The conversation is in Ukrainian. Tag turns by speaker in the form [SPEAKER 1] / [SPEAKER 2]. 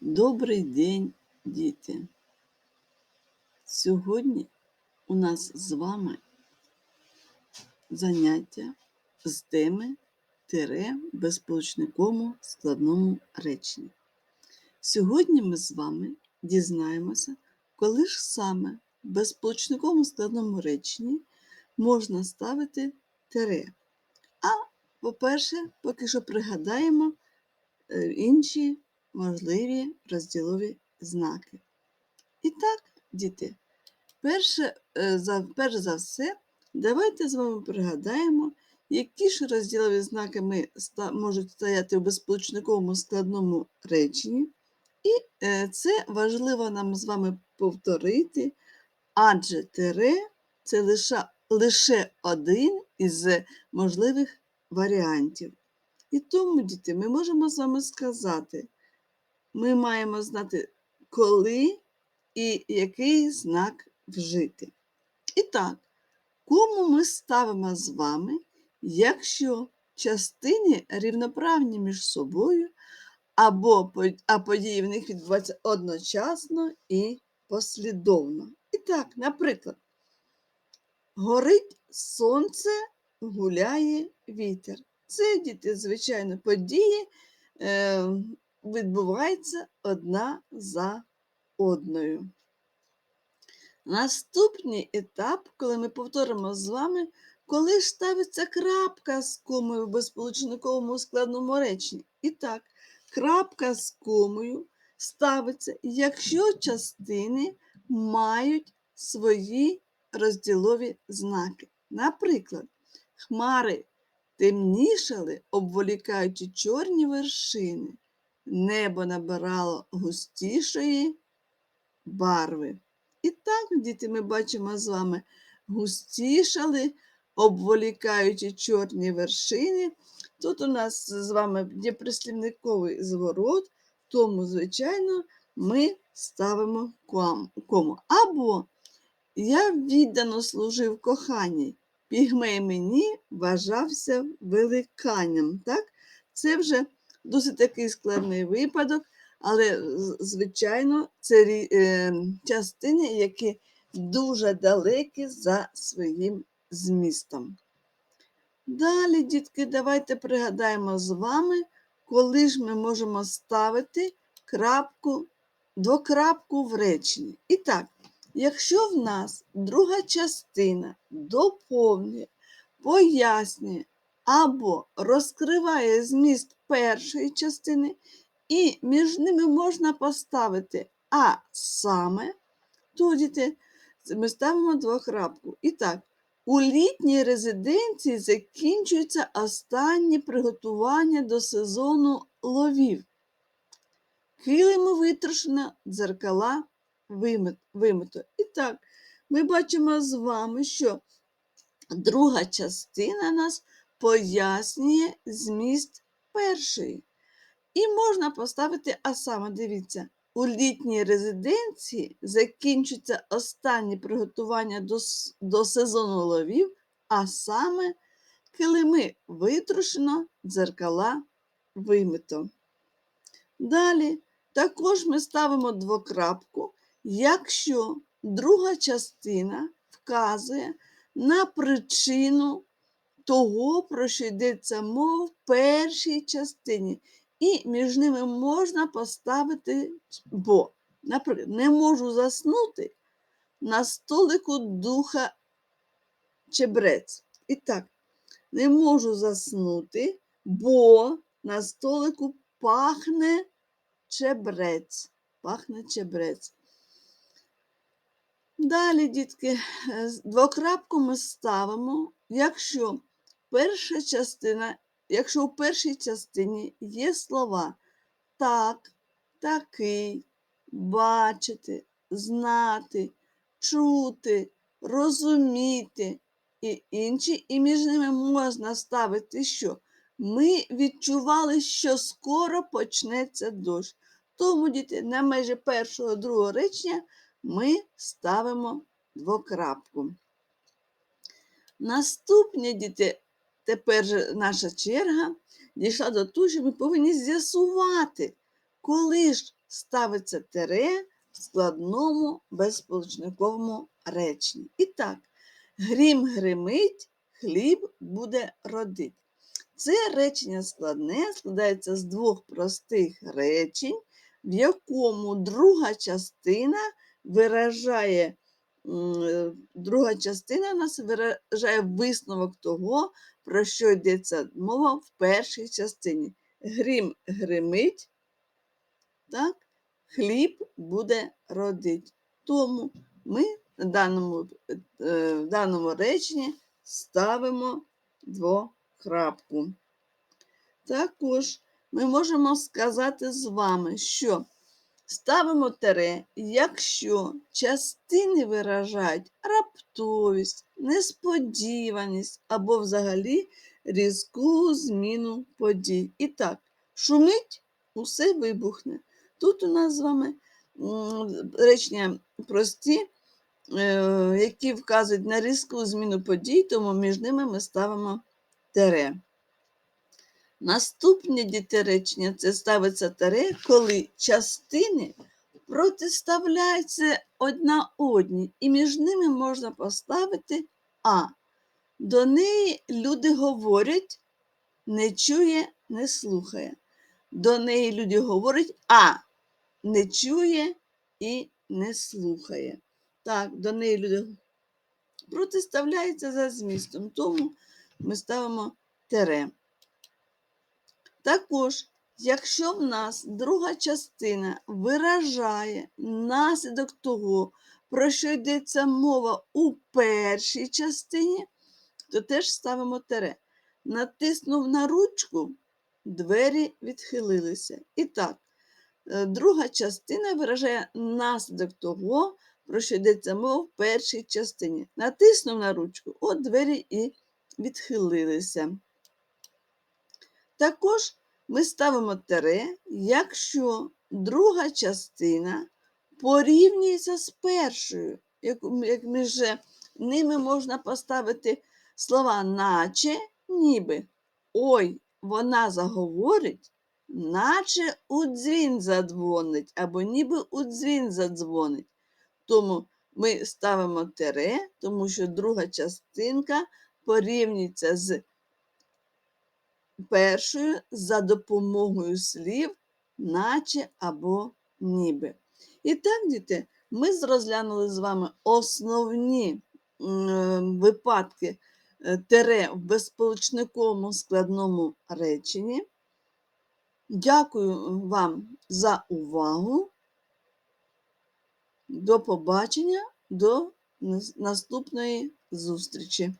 [SPEAKER 1] Добрий день, діти! Сьогодні у нас з вами заняття з теми тире безполучниковому складному реченні. Сьогодні ми з вами дізнаємося, коли ж саме в безполучниковому складному реченні можна ставити тире. А по-перше, поки що пригадаємо е, інші можливі розділові знаки. І так, діти, перше, е, перш за все, давайте з вами пригадаємо, які ж розділові знаки ми можуть стояти в безполучниковому складному реченні. І е, це важливо нам з вами повторити, адже тире це лише, лише один із можливих варіантів. І тому, діти, ми можемо з вами сказати, ми маємо знати, коли і який знак вжити. І так, кому ми ставимо з вами, якщо частини рівноправні між собою, або а події в них відбуваються одночасно і послідовно. І так, наприклад, горить сонце, гуляє вітер. Це діти, звичайно, події е, відбуваються одна за одною. Наступний етап, коли ми повторимо з вами, коли ставиться крапка з комою в безполучниковому складному реченні. І так, крапка з комою ставиться, якщо частини мають свої розділові знаки. Наприклад, хмари темнішали, обволікаючи чорні вершини. Небо набирало густішої барви. І так, діти, ми бачимо з вами густішали, обволікаючи чорні вершини. Тут у нас з вами є прислівниковий зворот, тому, звичайно, ми ставимо кому. Або я віддано служив коханій, пігмей мені вважався великанням. Так? Це вже досить такий складний випадок, але, звичайно, це е, частини, які дуже далекі за своїм змістом. Далі, дітки, давайте пригадаємо з вами, коли ж ми можемо ставити крапку, двокрапку в реченні. І так, якщо в нас друга частина доповнює, пояснює або розкриває зміст першої частини, і між ними можна поставити а саме, то ми ставимо двокрапку. І так, у літній резиденції закінчуються останні приготування до сезону ловів. Килими витрошено, дзеркала вимито. І так, ми бачимо з вами, що друга частина нас пояснює зміст першої. І можна поставити, а саме, дивіться, у літній резиденції закінчується останнє приготування до, до сезону ловів, а саме килими витрушено, дзеркала вимито. Далі також ми ставимо двокрапку, якщо друга частина вказує на причину того, про що йдеться мова в першій частині. І між ними можна поставити бо. Наприклад, не можу заснути на столику духа чебрець. І так, не можу заснути, бо на столику пахне чебрець. Пахне чебрець. Далі, дітки, двокрапку ми ставимо, якщо перша частина, якщо у першій частині є слова так, такий, бачити, знати, чути, розуміти і інші, і між ними можна ставити що? Ми відчували, що скоро почнеться дощ. Тому, діти, на межі першого другого речення ми ставимо двокрапку. Наступні діти, тепер наша черга дійшла до того, що ми повинні з'ясувати, коли ж ставиться тире в складному безсполучниковому реченні. І так, грім гримить, хліб буде родить. Це речення складне складається з двох простих речень, в якому друга частина виражає, друга частина нас виражає висновок того, про що йдеться мова в першій частині. Грім гримить, так, хліб буде родить. Тому ми в даному, е, в даному реченні ставимо двокрапку. Також ми можемо сказати з вами, що ставимо тире, якщо частини виражають раптовість, несподіваність або взагалі різку зміну подій. І так, шумить, усе вибухне. Тут у нас з вами речення прості, е, які вказують на різку зміну подій, тому між ними ми ставимо тере. Наступне дітеречення це ставиться таре, коли частини протиставляються одна одній, і між ними можна поставити А. До неї люди говорять, не чує, не слухає. До неї люди говорять А. Не чує і не слухає. Так, до неї люди протиставляються за змістом, тому ми ставимо тере. Також, якщо в нас друга частина виражає наслідок того, про що йдеться мова у першій частині, то теж ставимо тере. Натиснув на ручку, двері відхилилися. І так, е, друга частина виражає наслідок того, про що йдеться мова в першій частині. Натиснув на ручку, от двері і відхилилися. Також ми ставимо тире, якщо друга частина порівнюється з першою, як, як між ними можна поставити слова наче, ніби. Ой, вона заговорить, наче у дзвін задзвонить, або ніби у дзвін задзвонить. Тому ми ставимо тире, тому що друга частинка порівнюється з першою за допомогою слів, наче або ніби. І так, діти, ми розглянули з вами основні е, випадки е, тере в безполучниковому складному реченні. Дякую вам за увагу. До побачення, до наступної зустрічі.